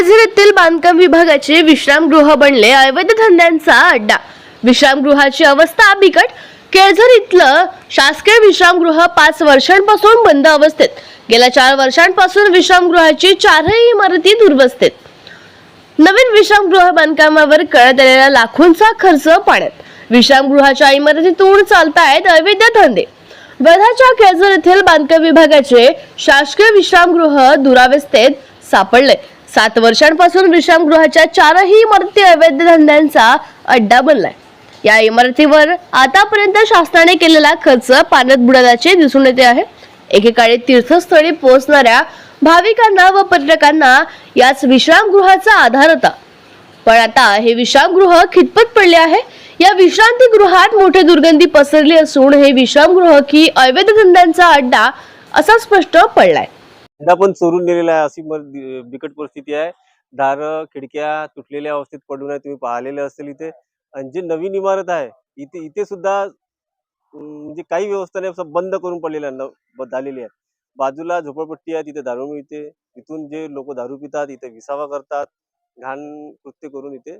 केळझर येथील बांधकाम विभागाचे विश्रामगृह बनले अवैध धंद्यांचा अड्डा. विश्रामगृहाची अवस्था बिकट. केळझर इथलं शासकीय विश्रामगृह पाच वर्षांपासून बंद अवस्थेत. गेल्या चार वर्षांपासून विश्रामगृहाची चारही इमारती दुर्वस्थेत. नवीन विश्रामगृह बांधकामावर करण्यात आलेला लाखोंचा खर्च पाण्यात. विश्रामगृहाच्या इमारतीतून चालतायत अवैध धंदे. वर्धाच्या केळझर येथील बांधकाम विभागाचे शासकीय विश्रामगृह दुरावस्थेत सापडले सात वर्षांपासून विश्रामगृहाच्या चारही इमारती अवैध धंद्यांचा अड्डा बनलाय. या इमारतीवर आतापर्यंत शासनाने केलेला खर्च पाण्यात बुडाल्याचे दिसून येते आहे. एकेकाळी तीर्थस्थळी पोहोचणाऱ्या भाविकांना व पर्यटकांना याच विश्रामगृहाचा आधार होता. पण आता हे विश्रामगृह खितपत पडले आहे. या विश्रांती गृहात दुर्गंधी पसरली असून हे विश्रामगृह की अवैध धंद्यांचा अड्डा असा स्पष्ट पडलाय. यंदा पण चोरून नेलेला आहे. अशी बिकट परिस्थिती आहे. दार खिडक्या तुटलेल्या अवस्थेत पडून आहे. तुम्ही पाहिलेले असेल इथे. आणि जे नवीन इमारत आहे इथे इथे सुद्धा म्हणजे काही व्यवस्था नाही. बंद करून पडलेल्या झालेली आहे. बाजूला झोपडपट्टी आहे. तिथे दारू मिळते. तिथून जे लोक दारू पितात इथे विसावा करतात घाण कृत्य करून इथे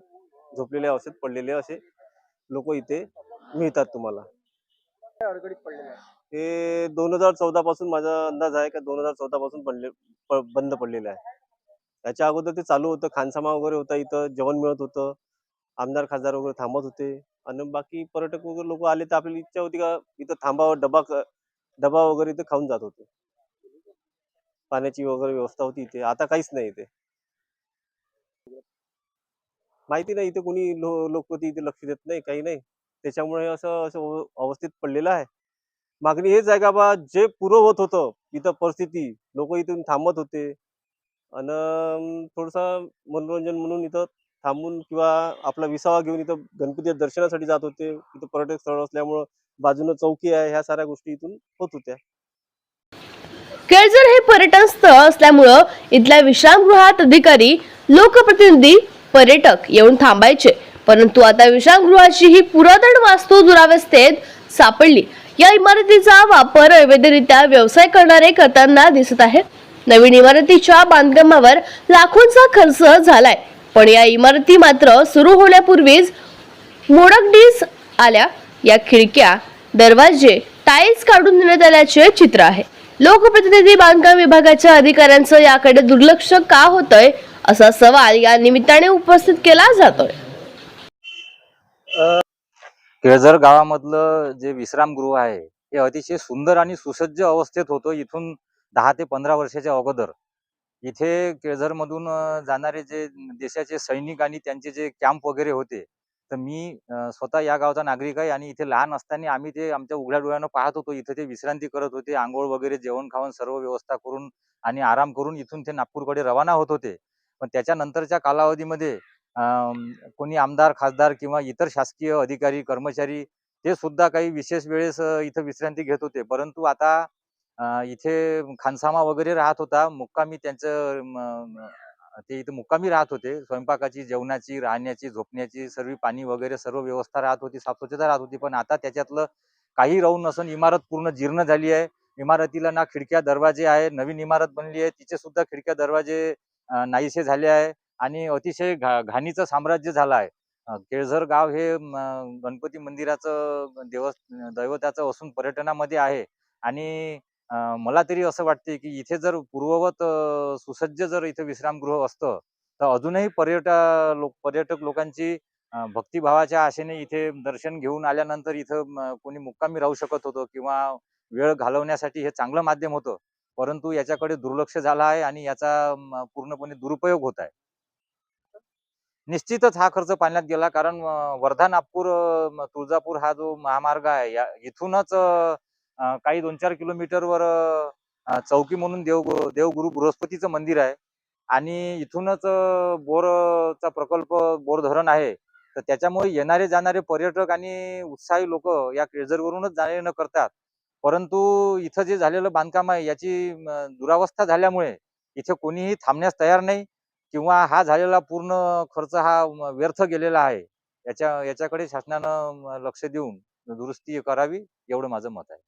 झोपलेल्या अवस्थेत पडलेले असे लोक इथे मिळतात तुम्हाला. अडगडीत आहे? हे दोन हजार चौदा पासून माझा अंदाज आहे का दोन हजार चौदा पासून पडले बंद पडलेलं आहे. त्याच्या अगोदर ते चालू होतं खानसामा वगैरे होता इथं जेवण मिळत होतं आमदार खासदार वगैरे थांबत होते. आणि बाकी पर्यटक वगैरे लोक आले तर आपली इच्छा होती का इथं थांबावं डबा डबा वगैरे इथं खाऊन जात होते. पाण्याची वगैरे व्यवस्था होती इथे. आता काहीच नाही इथे. माहिती नाही इथे कोणी लोक इथे लक्ष देत नाही काही नाही. त्याच्यामुळे असं असं अवस्थेत पडलेलं आहे. मागणी हेच आहे का बा जे पुरं होत होतं इथं परिस्थिती लोक इथून थांबत होते. आणि थोडस मनोरंजन म्हणून इथं थांबून किंवा आपला विसावा घेऊन इथं गणपती दर्शनासाठी जात होते. इथं पर्यटक स्थळ असल्यामुळं बाजूनं चौकी आहे ह्या साऱ्या गोष्टी इथून होत होत्या. केळझर हे पर्यटन स्थळ असल्यामुळं इथल्या विश्रामगृहात अधिकारी लोकप्रतिनिधी पर्यटक येऊन थांबायचे. परंतु आता विश्रामगृहाची ही पुरातन वास्तू दुरावस्थेत सापडली. या इमारतीचा वापर अवैधरित्या व्यवसाय करणारे करताना दिसत आहे नवीन इमारतीच्या बांधकामावर लाखोंचा खर्च झालाय. पण या इमारती मात्र सुरू होण्यापूर्वीच मोडकडीस आल्या. या खिडक्या दरवाजे टाईल्स काढून देण्यात आल्याचे चित्र आहे. लोकप्रतिनिधी बांधकाम विभागाच्या अधिकाऱ्यांचं याकडे दुर्लक्ष का होतंय असा सवाल या निमित्ताने उपस्थित केला जातोय. केळझर गावामधलं जे विश्रामगृह आहे हे अतिशय सुंदर आणि सुसज्ज अवस्थेत होतं इथून दहा ते पंधरा वर्षाच्या अगोदर. इथे केळझरमधून जाणारे जे देशाचे सैनिक आणि त्यांचे जे कॅम्प वगैरे होते तर मी स्वतः या गावचा नागरिक आहे आणि इथे लहान असताना आम्ही ते आमच्या उघड्या डोळ्यानं पाहत होतो. इथे ते विश्रांती करत होते आंघोळ वगैरे जेवण खावण सर्व व्यवस्था करून आणि आराम करून इथून ते नागपूरकडे रवाना होत होते. पण त्याच्यानंतरच्या कालावधीमध्ये कोणी आमदार खासदार किंवा इतर शासकीय अधिकारी कर्मचारी ते सुद्धा काही विशेष वेळेस इथं विश्रांती घेत होते. परंतु आता इथे खानसामा वगैरे राहत होता. मुक्कामी त्यांचं ते इथे मुक्कामी राहत होते. स्वयंपाकाची जेवणाची राहण्याची झोपण्याची सर्व पाणी वगैरे सर्व व्यवस्था राहत होती. साफस्वच्छता राहत होती. पण आता त्याच्यातलं काही राहून नसून इमारत पूर्ण जीर्ण झाली आहे. इमारतीला ना खिडक्या दरवाजे आहे. नवीन इमारत बनली आहे. तिचे सुद्धा खिडक्या दरवाजे नाहीसे झाले आहे. आणि अतिशय घा घाणीचं साम्राज्य झालं आहे केळझर गाव हे गणपती मंदिराचं देव दैवताचं असून पर्यटनामध्ये आहे. आणि मला तरी असं वाटते की इथे जर पूर्ववत सुसज्ज जर इथे विश्रामगृह असतं तर अजूनही पर्यटक लोक पर्यटक लोकांची भक्तिभावाच्या आशेने इथे दर्शन घेऊन आल्यानंतर इथं कोणी मुक्कामी राहू शकत होतं किंवा वेळ घालवण्यासाठी हे चांगलं माध्यम होतं. परंतु याच्याकडे दुर्लक्ष झालं आहे आणि याचा पूर्णपणे दुरुपयोग होत आहे. निश्चितच हा खर्च पाण्यात गेला कारण वर्धा नागपूर तुळजापूर हा जो महामार्ग आहे या इथूनच काही दोन चार किलोमीटरवर चौकी म्हणून देव देवगुरु बृहस्पतीचं मंदिर आहे. आणि इथूनच बोरचा प्रकल्प बोर धरण आहे. तर त्याच्यामुळे येणारे जाणारे पर्यटक आणि उत्साही लोक या केळझरवरूनच जाणे येणं करतात. परंतु इथं जे झालेलं बांधकाम आहे याची दुरावस्था झाल्यामुळे इथे कोणीही थांबण्यास तयार नाही. किंवा हा झालेला पूर्ण खर्च हा व्यर्थ गेलेला आहे याच्या याच्याकडे शासनानं लक्ष देऊन दुरुस्ती करावी एवढं माझं मत आहे.